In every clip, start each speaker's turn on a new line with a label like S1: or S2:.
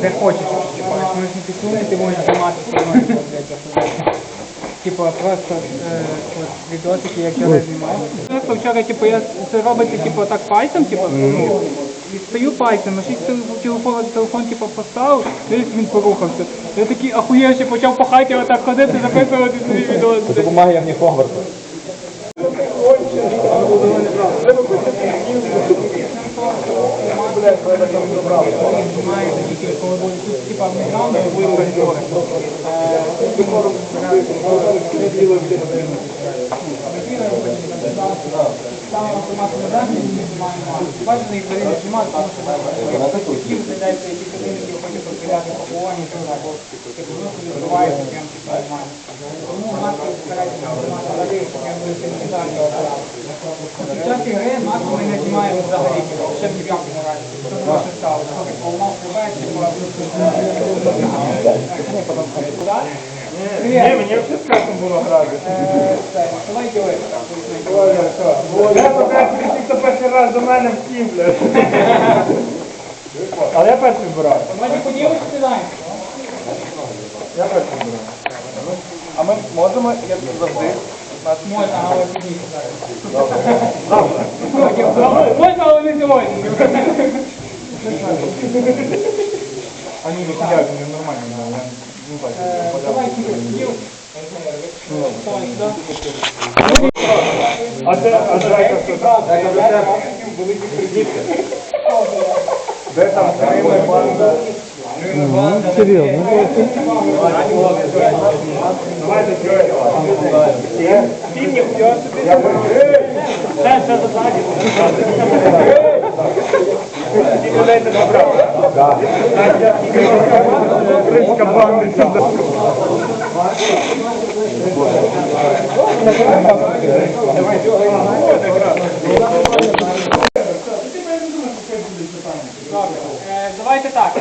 S1: Де хочеш, типа, якщо не підсунути, ти можеш знімати стороною, Типа просто е, от, відосики, як я не знімаю. Просто вчора, типу, я це робиться, типу, так пальцем, типу, ну, і стою пальцем, на щось телефон, телефон, типу, поставив, дивись, він порухався. Я такий ахуєвший почав по хаті отак ходити, записувати свої відоси.
S2: Допомагає як не.
S1: Має такі, коли буде тут, типа, в Міграунді, буде коридори. Там автомат не дасть, ми Бачите, їх взагалі немає, знімати, тому що такі виглядають, які картини, які хочуть розстріляти по полоні, що так, от, типу, ну, собі збиваються, прям, типу, нормально. Тому маски стараються знімати взагалі, як би це не далі. Під час ігри маску ми не знімаємо взагалі, типу, ще в ніякому не разі. Що це ваше стало? Поки поламав себе, типу,
S3: Ні, мені взагалі страшно було грати.
S1: Е, Давай ділити.
S3: Я поки хто перший раз до мене всім, блядь. Але я перший брав.
S1: Давай поділиш, сідаємо.
S3: Я перший брав. А ми можемо, як завжди,
S1: Можна, але пізніше зараз. Можна, але не сьогодні.
S3: а ні, ну як, не нормально, ну, я не бачу.
S1: Е, Давай сідаємо.
S3: А це, а це Де там Крима банда?
S2: Серйозно.
S3: Давайте чого? Фільмів, я собі. Я Це, а це ззаді. Ті людей не забрав. Так. Криська банда.
S1: Е, Давайте так.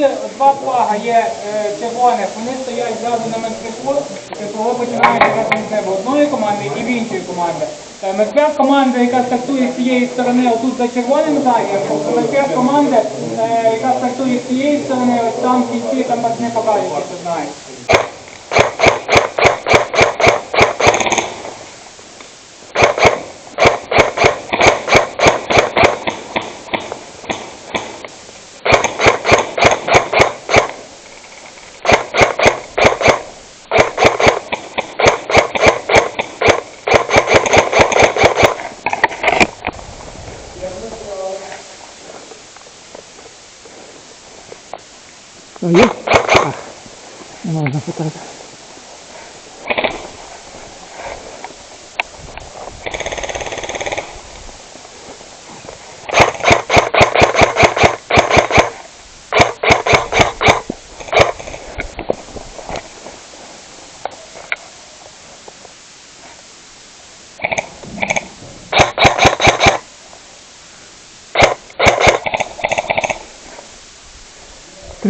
S1: Буде два флага, є е, червоних, вони стоять зразу на медприход, тобто ви починаєте разом з неба одної команди і в іншої команди. Е, команда, яка стартує з цієї сторони, отут за червоним загір'ям, медпрес команда, е, яка стартує з цієї сторони, ось там в кінці, там вас не покажуть, якщо знаєте.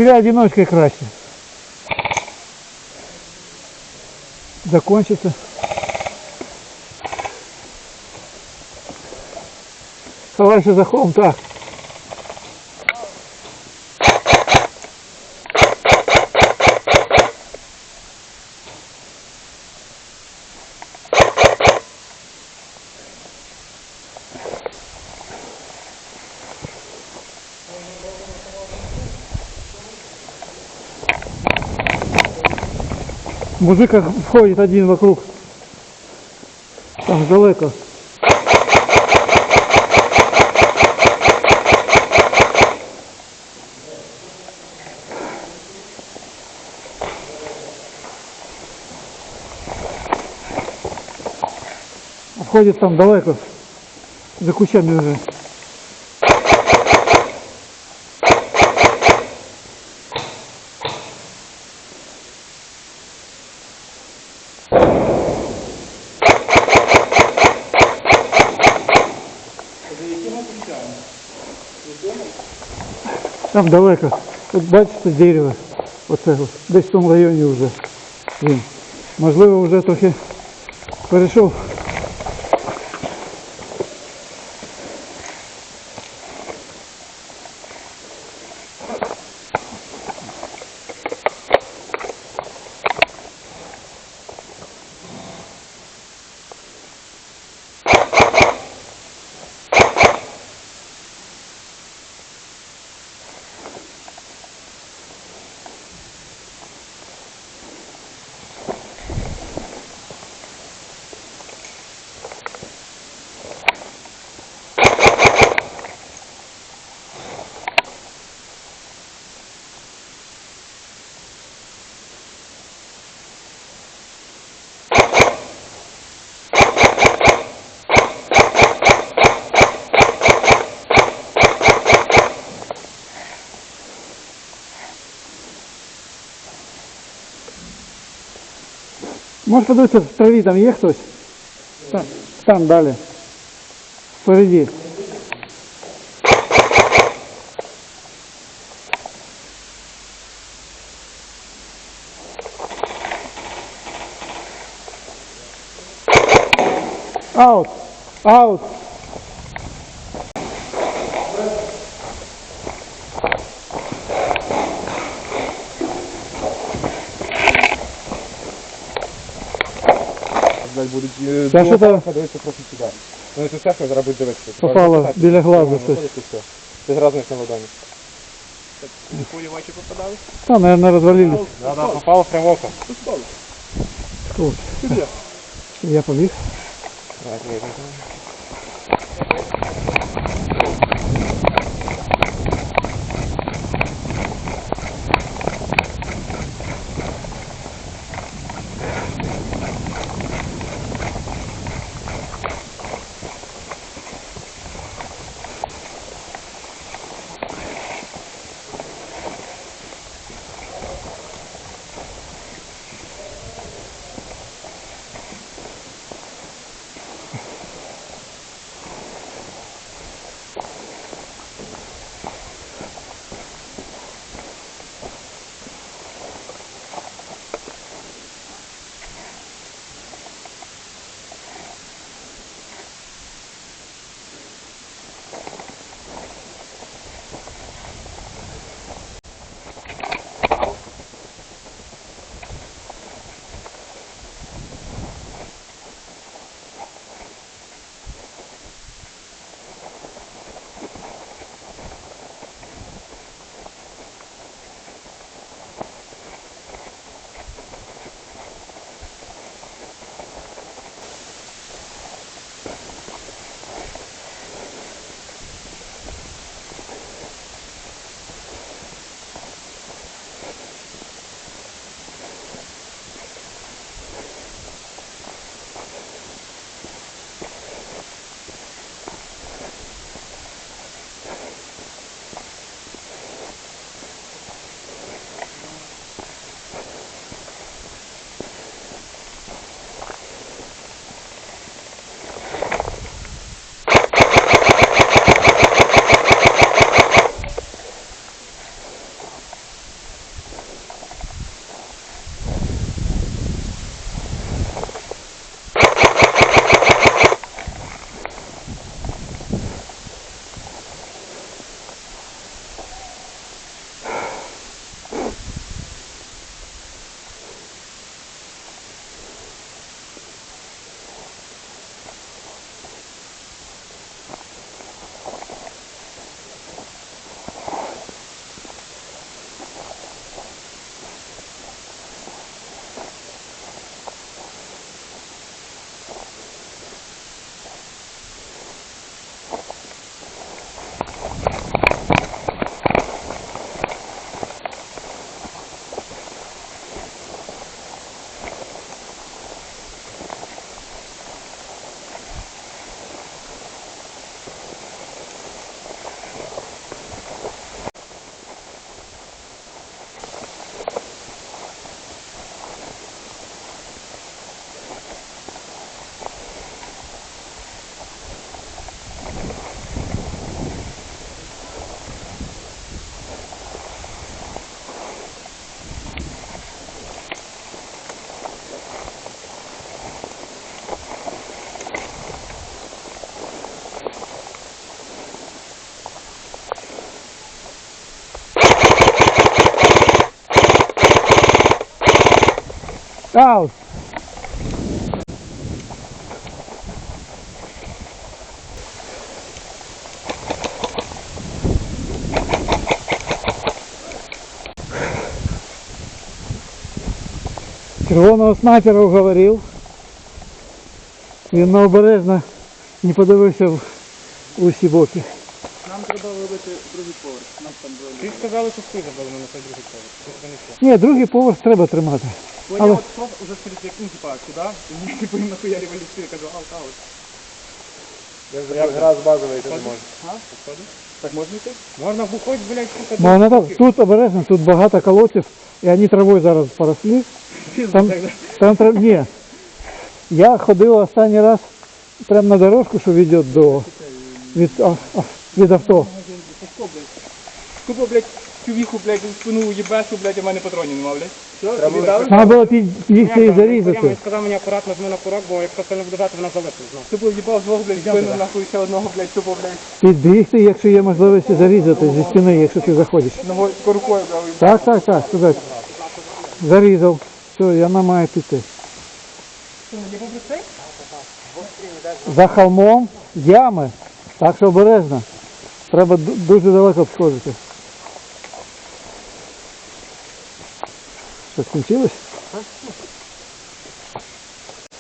S2: Стріляй одиночкой краще. Закончится. Ховайся за холм, так. Мужик входит один вокруг. Там далеко. Входит там далеко. За кущами уже. Там далеко. От бачите дерево. Оце от. Десь в тому районі вже він. Можливо, вже трохи перейшов Можеш подивитися, в траві там є хтось? Там, там далі. Впереді. Аут! Аут! Та що там?
S4: дивиться просто сюди. Вони тут чесно зараз будуть дивитися.
S2: Попало біля глазу щось.
S4: Ти зразу не на ладоні.
S3: Кулі в очі попадали?
S2: Та, наверное, розвалились.
S4: Да, да, попало прямо в око.
S2: Тут. Я побіг.
S4: Так, видно.
S2: Аут! Червоного снайпера уговорив. Він необережно не подивився в усі боки.
S3: Нам треба робити другий поверх. Нам там було.
S4: Ти сказали, що ти забрали на цей другий поверх.
S2: Ні, другий поверх треба тримати.
S3: Я от йшов уже перед як, ну, типа, сюди, і мені типу їм нахуя революцію, кажу, аут, аут.
S4: Я гра з базової, ти не можеш.
S3: А? Так можна йти?
S4: Можна виходь, блядь, сука.
S2: Можна так, тут обережно, тут багато колодців, і вони травою зараз поросли. Там, там трав... Ні, Я ходив останній раз прямо на дорожку, що веде до від, а, а, від авто.
S1: Купа, блядь, цю віху, блядь, спину їбешу, блядь, у мене патронів нема, блядь.
S2: Треба було під'їхати і
S5: Він сказав мені акуратно жми на курок, бо якщо сильно буде жати, вона залипне знову.
S1: Тупо в'їбав двох, блядь, спину, нахуй ще одного, блядь, тупо, блядь,
S2: Підбігти, якщо є можливість зарізати зі стіни, якщо ти заходиш.
S1: ногою рукою, блядь.
S2: Так, так, так, сказати. Зарізав. Все, я маю піти. За холмом ями. Так що обережно. Треба дуже далеко обходити. Що, скінчилось?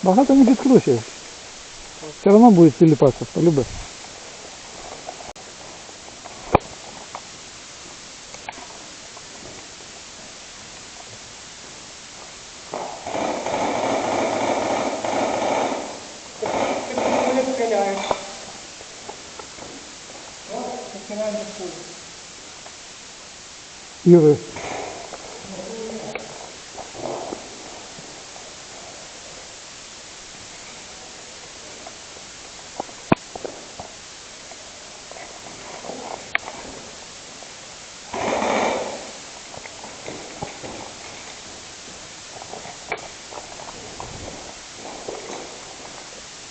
S2: Багато не підкручуєш. Все одно буде тіліпатися, полюби.
S1: Мене скаляє.
S2: Юрий.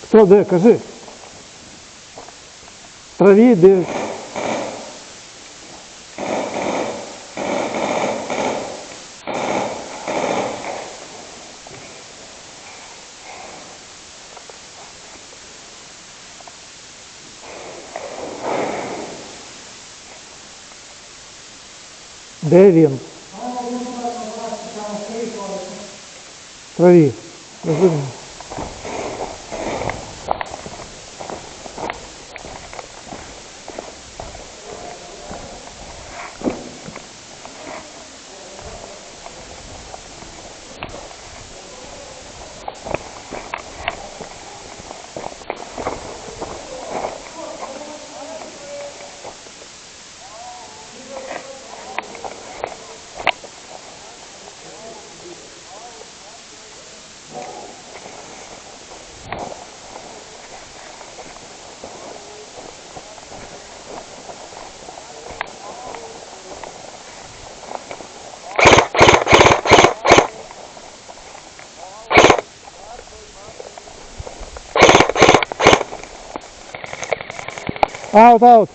S2: Хто де, кажи. В Траві, де. Де він? В Траві. Розумію. Аут,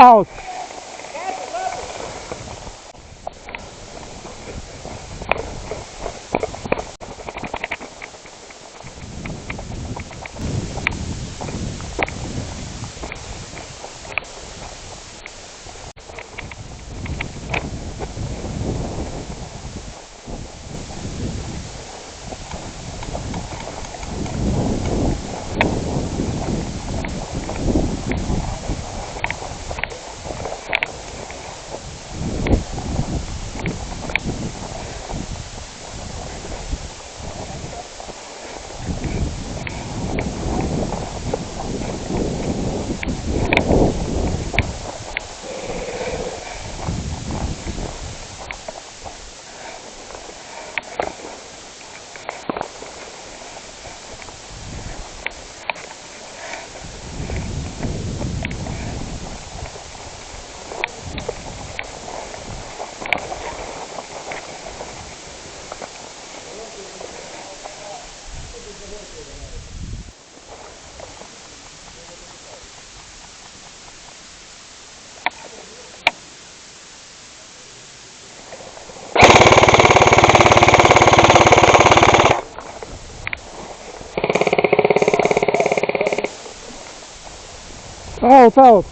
S2: аут. Аут.
S3: Аут,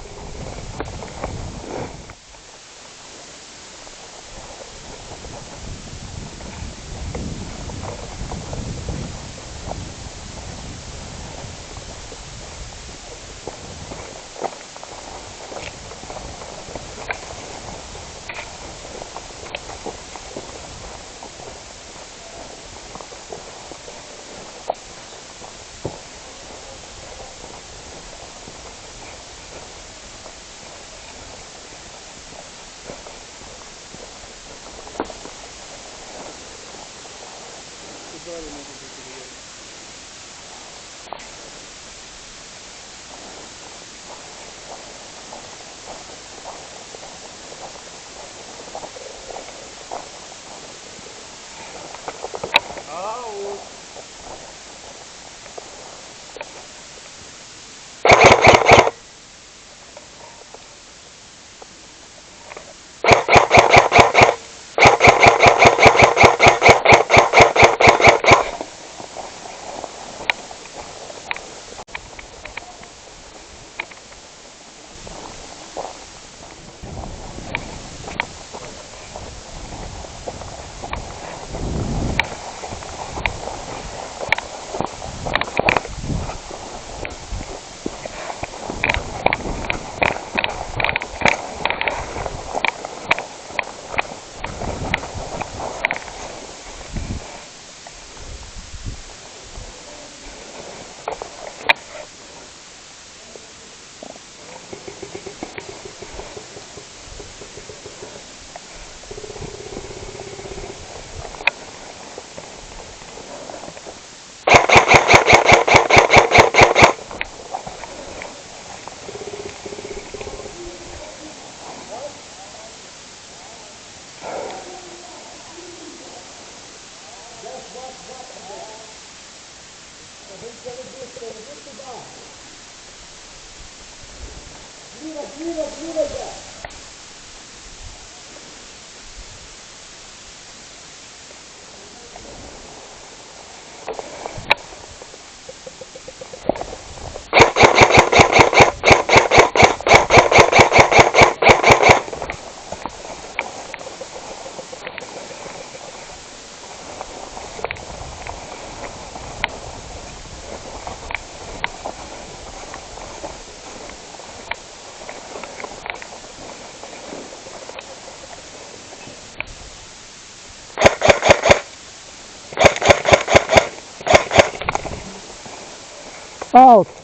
S3: аут.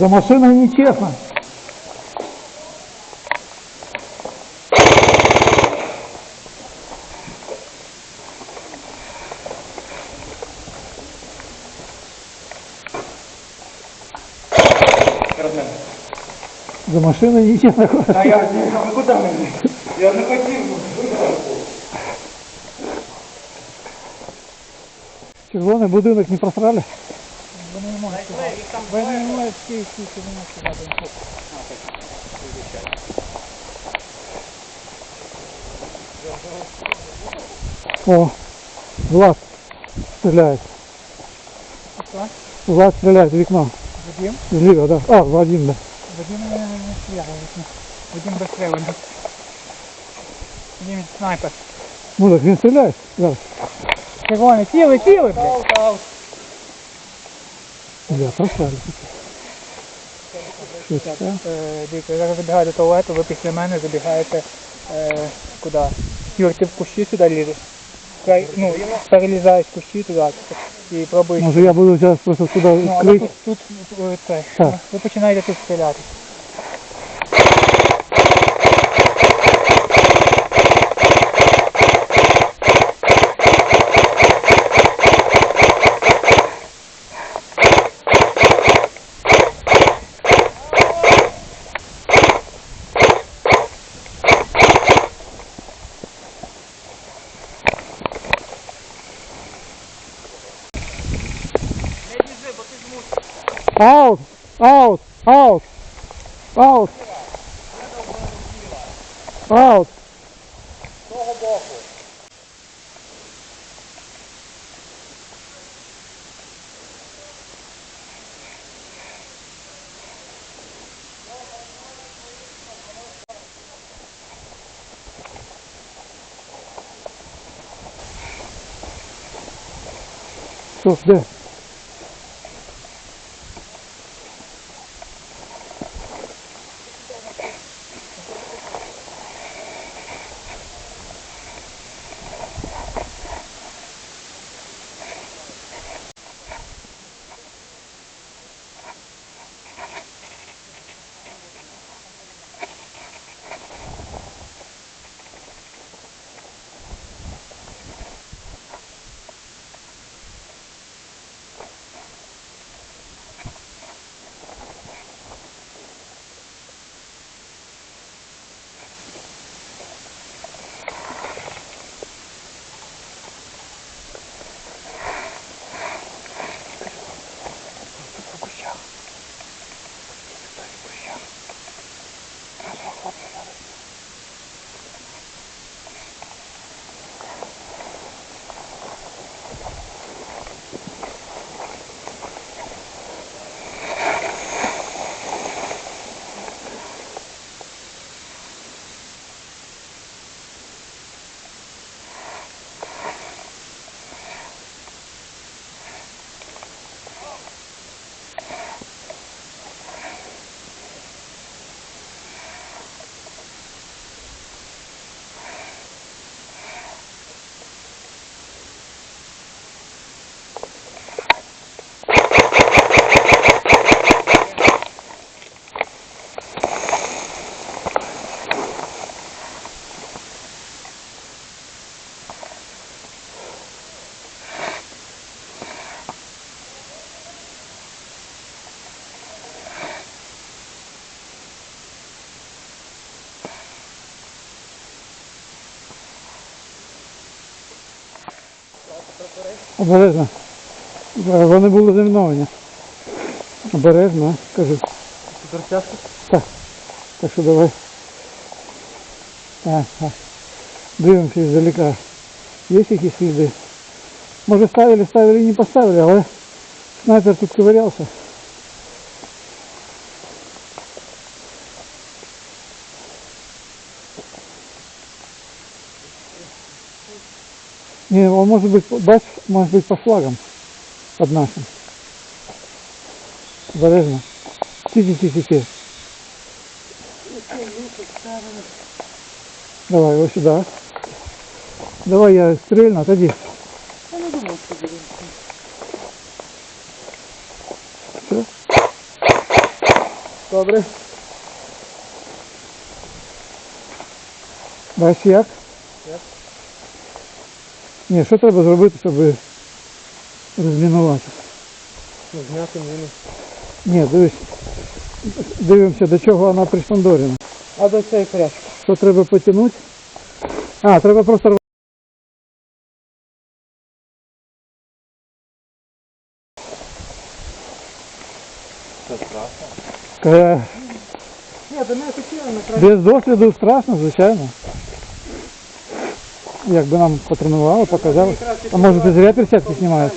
S2: За машиной нечестно. За машиной нечестно.
S1: А я куди мені? Я не хотів.
S2: Червоний будинок не просрали.
S1: Не всі всі не можете сказати.
S2: О, Влад стреляет. Влад стреляет в окно.
S1: Вадим?
S2: Слева, да. А, Вадим, да.
S1: Вадим не не стріляє. Вадим безстрілений. Вадим снайпер.
S2: Ну так він стріляє. Зараз.
S1: Червоний, цілий, цілий, блядь.
S2: Що це?
S1: Е, Дивіться, зараз забігаю до туалету, ви після мене забігаєте е, куди? Юр, ти в кущі сюди лізеш. Край, ну, перелізаєш в кущі туди і пробуєш.
S2: Може я буду зараз просто туди
S1: Ну,
S2: крити.
S1: тут, тут е, це,
S2: Так.
S1: ви починаєте тут стріляти.
S2: Аут! Аут! Аут! Аут! Аут! Що, де? Обережно. Е, Вони були заміновані. Обережно, кажу. Так. Так що давай. А, а. Дивимося іздалека. Є якісь сліди? Може ставили, ставили і не поставили, але снайпер тут ковырялся. Не, он может быть, бач, может быть по флагам под нашим. Бережно. Тихо, тихо, тихо. Давай его сюда. Давай я стрельну, отойди. Все? Добре. Бачиш як?
S5: Як?
S2: Ні, що треба зробити, щоб розмінувати?
S5: Ну, зняти міни.
S2: Ні, дивись. Дивимося, до чого вона приспандорена.
S5: А до цієї пряжки.
S2: Що треба потягнути? А, треба просто Е,
S5: до неї хотіли
S2: Без досвіду страшно, звичайно. Якби нам потренували, показали. А може ти зря перчатки знімаєш?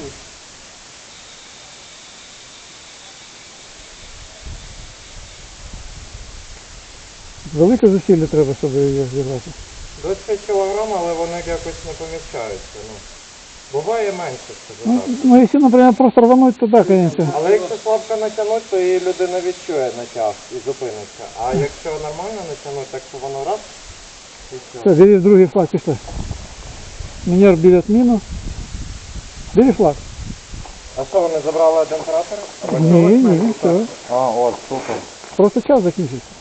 S2: Велике зусилля треба, щоб її зібрати.
S4: 20 кілограм, але вони якось не поміщаються. Ну. Буває менше, скажу
S2: Ну,
S4: так.
S2: ну якщо, наприклад, просто рвануть, то так, звісно.
S4: Але якщо слабко натягнути, то і людина відчує натяг і зупиниться. А якщо нормально натягнути, так що воно раз і все.
S2: Все, бери другий флаг, пішли. Мінер біля міну. Бери флаг.
S4: А що, вони забрали один кратер?
S2: Ні, ні, все.
S4: А, от, супер.
S2: Просто час закінчився.